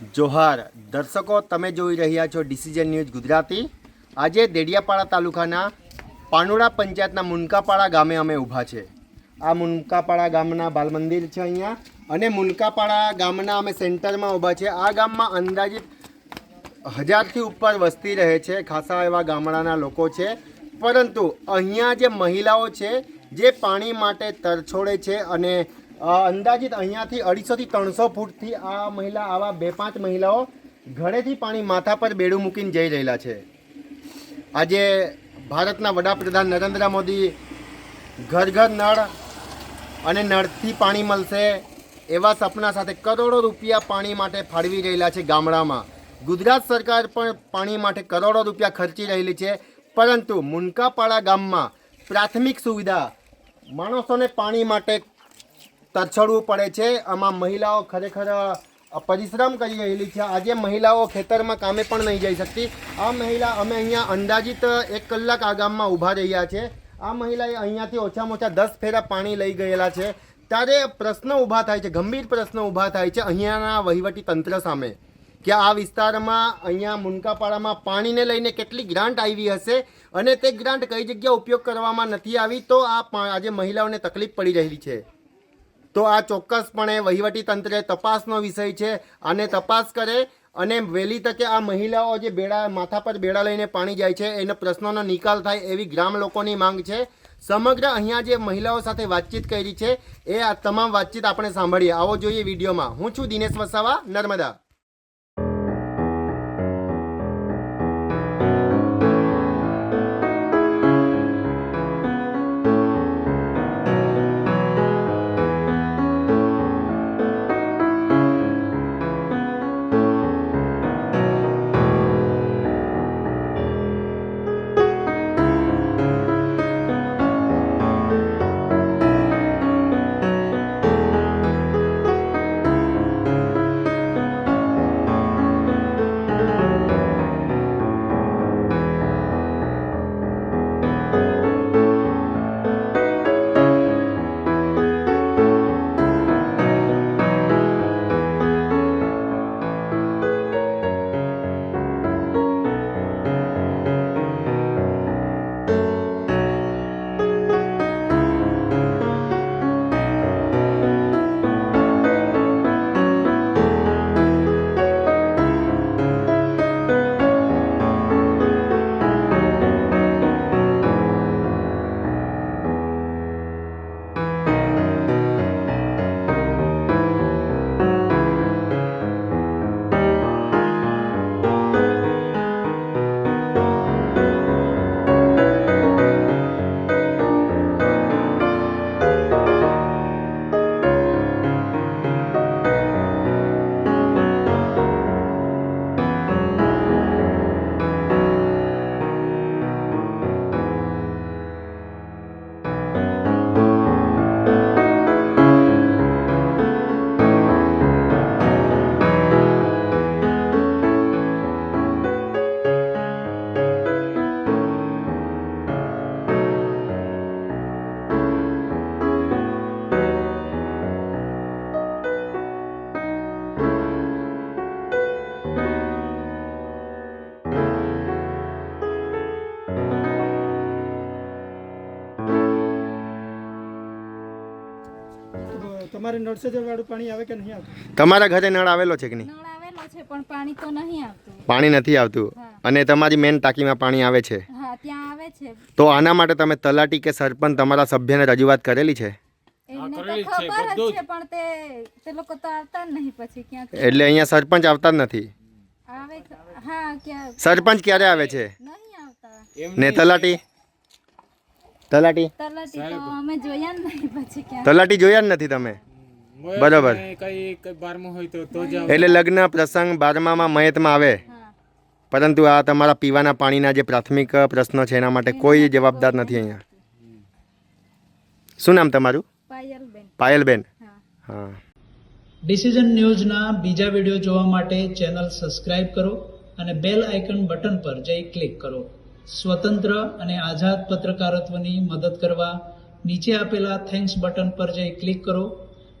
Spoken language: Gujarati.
જોહાર, દર્શકો, તમે જોઈ રહ્યા છો ડિસિઝન ન્યૂઝ ગુજરાતી. આજે દેડિયાપાડા તાલુકાના પાનોડા પંચાયતના મુનકાપાડા ગામે અમે ઊભા છે. આ મુનકાપાડા ગામના બાલ મંદિર છે અહીંયા અને મુનકાપાડા ગામના અમે સેન્ટરમાં ઊભા છે. આ ગામમાં અંદાજિત હજારથી ઉપર વસ્તી રહે છે, ખાસા એવા ગામડાના લોકો છે. પરંતુ અહીંયા જે મહિલાઓ છે, જે પાણી માટે તરછોડે છે અને અંદાજિત અહીંયાથી અઢીસોથી ત્રણસો ફૂટથી આ મહિલા, આવા બે પાંચ મહિલાઓ ઘરેથી પાણી માથા પર બેડું મૂકીને જઈ રહેલા છે. આજે ભારતના વડાપ્રધાન નરેન્દ્ર મોદી ઘર ઘર નળ અને નળથી પાણી મળશે એવા સપના સાથે કરોડો રૂપિયા પાણી માટે ફાળવી રહેલા છે ગામડામાં. ગુજરાત સરકાર પણ પાણી માટે કરોડો રૂપિયા ખર્ચી રહેલી છે, પરંતુ મુનકાપાડા ગામમાં પ્રાથમિક સુવિધા માણસોને પાણી માટે તરછડવું પડે છે. આમાં મહિલાઓ ખરેખર પરિશ્રમ કરી રહેલી છે. આજે મહિલાઓ ખેતરમાં કામે પણ નહીં જઈ શકતી. આ મહિલા, અમે અહીંયા અંદાજિત એક કલાક આ ગામમાં ઊભા રહ્યા છે. આ મહિલાએ અહીંયાથી ઓછામાં ઓછા દસ ફેરા પાણી લઈ ગયેલા છે. ત્યારે પ્રશ્ન ઊભા થાય છે, ગંભીર પ્રશ્ન ઊભા થાય છે અહીંયાના વહીવટી તંત્ર સામે, કે આ વિસ્તારમાં અહીંયા મુનકાપાડામાં પાણીને લઈને કેટલી ગ્રાન્ટ આવી હશે અને તે ગ્રાન્ટ કઈ જગ્યા ઉપયોગ કરવામાં નથી આવી, તો આ આજે મહિલાઓને તકલીફ પડી રહેલી છે. તો આ ચોક્કસપણે વહીવટી તંત્રે તપાસનો વિષય છે અને તપાસ કરે અને વહેલી તકે આ મહિલાઓ જે બેડા માથા પર બેડા લઈને પાણી જાય છે, એનો પ્રશ્નોનો નિકાલ થાય એવી ગ્રામ લોકોની માંગ છે. સમગ્ર અહીંયા જે મહિલાઓ સાથે વાતચીત કરી છે, એ આ તમામ વાતચીત આપણે સાંભળીએ. આવો જોઈએ વિડીયોમાં. હું છું દિનેશ વસાવા, નર્મદા. તમારે નળ સે વાળું પાણી આવે કે નહીં આવતું? તમારા ઘરે નળ આવેલો છે કે નહીં? નળ આવેલો છે પણ પાણી તો નહીં આવતું. પાણી નથી આવતું. અને તમારી મેન ટાંકીમાં પાણી આવે છે? હા ત્યાં આવે છે. તો આના માટે તમે તલાટી કે સરપંચ તમારા સભ્યને રજૂઆત કરેલી છે? એમને તો ખબર જ છે પણ તે તે લોકો તો આવતા જ નહીં પછી ક્યાંથી? એટલે અહીંયા સરપંચ આવતા જ નથી? આવે હા ક્યાં? સરપંચ ક્યારે આવે છે? ને તલાટી? તલાટી? તલાટી તો અમે જોયા જ નહીં પછી ક્યાં તલાટી જોયા જ નથી તમે? બરાબર. કઈ કઈ બારમું હોય તો તો જ એટલે લગ્ન પ્રસંગ બારમામાં મયતમાં આવે. પરંતુ આ તમારા પીવાના પાણીના જે પ્રાથમિક પ્રશ્નો છે એના માટે કોઈ જવાબદાર નથી અહીંયા. શું નામ તમારું? પાયલબેન. હા. ડિસિઝન ન્યૂઝના બીજા વીડિયો જોવા માટે ચેનલ સબસ્ક્રાઇબ કરો અને બેલ આઇકન બટન પર જઈ ક્લિક કરો. સ્વતંત્ર અને આઝાદ પત્રકારત્વની મદદ કરવા નીચે આપેલા થેન્ક્સ બટન પર જઈ ક્લિક કરો.